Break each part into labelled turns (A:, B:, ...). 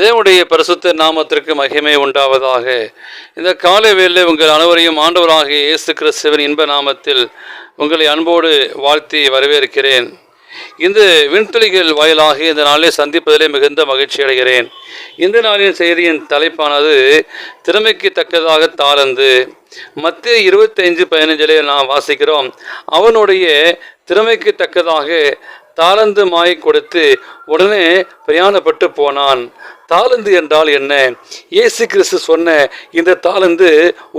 A: தேவனுடைய பரிசுத்த நாமத்திற்கு மகிமை உண்டாவதாக. இந்த காலை வேலை உங்கள் அனைவரையும் ஆண்டவராக இயேசு கிறிஸ்துவின் இன்ப நாமத்தில் உங்களை அன்போடு வாழ்த்தி வரவேற்கிறேன். இந்த விண்துளிகள் வாயிலாக இந்த நாளில் சந்திப்பதிலே மிகுந்த மகிழ்ச்சி அடைகிறேன். இந்த நாளின் செய்தியின் தலைப்பானது திறமைக்கு தக்கதாக தாளந்து. மத்திய இருபத்தைந்து பதினஞ்சிலே நாம் வாசிக்கிறோம். அவனுடைய திறமைக்கு தக்கதாக தாளந்து மாய் கொடுத்து உடனே பிரயாணப்பட்டு போனான். தாளந்து என்றால் என்ன? இயேசு கிறிஸ்து சொன்ன இந்த தாளந்து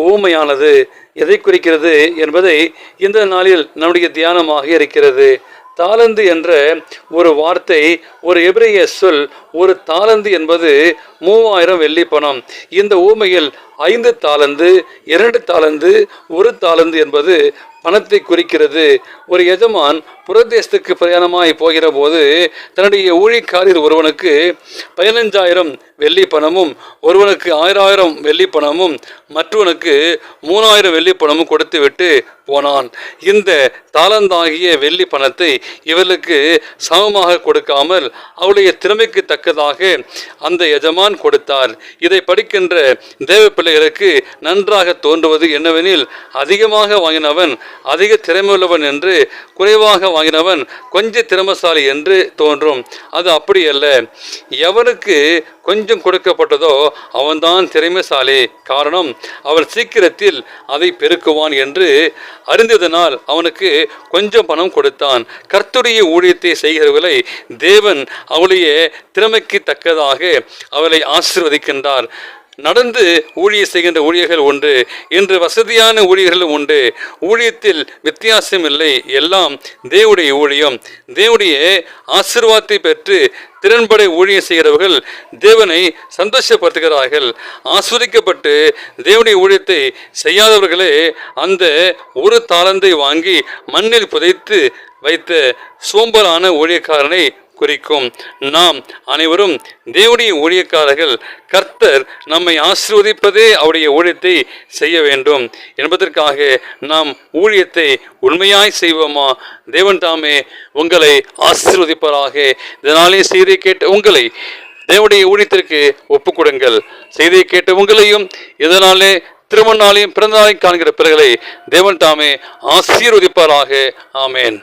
A: ஊமையானது எதை குறிக்கிறது என்பதை இந்த நாளில் நம்முடைய தியானமாக இருக்கிறது. தாளந்து என்ற ஒரு வார்த்தை ஒரு எபிரேய சொல் ஒரு தாளந்து என்பது மூவாயிரம் வெள்ளி பணம். இந்த ஊமையில் ஐந்து தாளந்து இரண்டு தாளந்து ஒரு தாளந்து என்பது பணத்தை குறிக்கிறது. ஒரு எஜமான் புறதேசத்துக்கு பிரயாணமாய் போகிற போது தன்னுடைய ஊழிக்காரர் ஒருவனுக்கு பதினஞ்சாயிரம் வெள்ளி பணமும் ஒருவனுக்கு ஆயிரம் வெள்ளி பணமும் மற்றவனுக்கு மூணாயிரம் வெள்ளி பணமும் கொடுத்து விட்டு போனான். இந்த தாளந்தாகிய வெள்ளி பணத்தை இவர்களுக்கு சமமாக கொடுக்காமல் அவளுடைய திறமைக்கு தக்கதாக அந்த எஜமான் கொடுத்தார். இதை படிக்கின்ற தேவ பிள்ளைகளுக்கு நன்றாக தோன்றுவது என்னவெனில் அதிகமாக வாங்கினவன் அதிக திறமையுள்ளவன் என்று குறைவாக வாங்கினவன் கொஞ்சம் திறமசாலி என்று தோன்றும். அது அப்படி அல்ல. எவனுக்கு கொஞ்சம் கொடுக்கப்பட்டதோ அவன்தான் திறமைசாலி. காரணம் அவன் சீக்கிரத்தில் அதை பெருக்குவான் என்று அறிந்ததனால் அவனுக்கு கொஞ்சம் பணம் கொடுத்தான். கர்த்துடைய ஊழியத்தை செய்கிறவர்களை தேவன் அவளுடைய திறமைக்கு தக்கதாக அவளை ஆசிர்வதிக்கின்றார். நடந்து ஊழிய செய்கின்ற ஊழியர்கள் உண்டு இன்று வசதியான ஊழியர்களும் உண்டு. ஊழியத்தில் வித்தியாசம் இல்லை எல்லாம் தேவுடைய ஊழியம். தேவுடைய ஆசிர்வாதத்தை பெற்று திறன்பட ஊழியம் செய்கிறவர்கள் தேவனை சந்தோஷப்படுத்துகிறார்கள். ஆஸ்வதிக்கப்பட்டு தேவனுடைய ஊழியத்தை செய்யாதவர்களே அந்த ஒரு தாளந்தை வாங்கி மண்ணில் புதைத்து வைத்த சோம்பலான ஊழியக்காரனை குறிக்கும். நாம் அனைவரும் தேவனுடைய ஊழியக்காரர்கள் கர்த்தர் நம்மை ஆசிர்வதிப்பதே அவருடைய ஊழியத்தை செய்ய வேண்டும். என்பதற்காக நாம் ஊழியத்தை உண்மையாய் செய்வோமா? தேவன் தாமே உங்களை ஆசிர்வதிப்பதாக இதனாலே செய்தி கேட்ட உங்களை தேவனுடைய ஊழியத்திற்கு ஒப்பு கொடுங்கள் செய்தியை கேட்ட உங்களையும் இதனாலே திருமண நாளையும் பிறந்த நாளையும் காண்கிற பிறகுகளை தேவன் தாமே ஆசீர்வதிப்பாராக. ஆமேன்.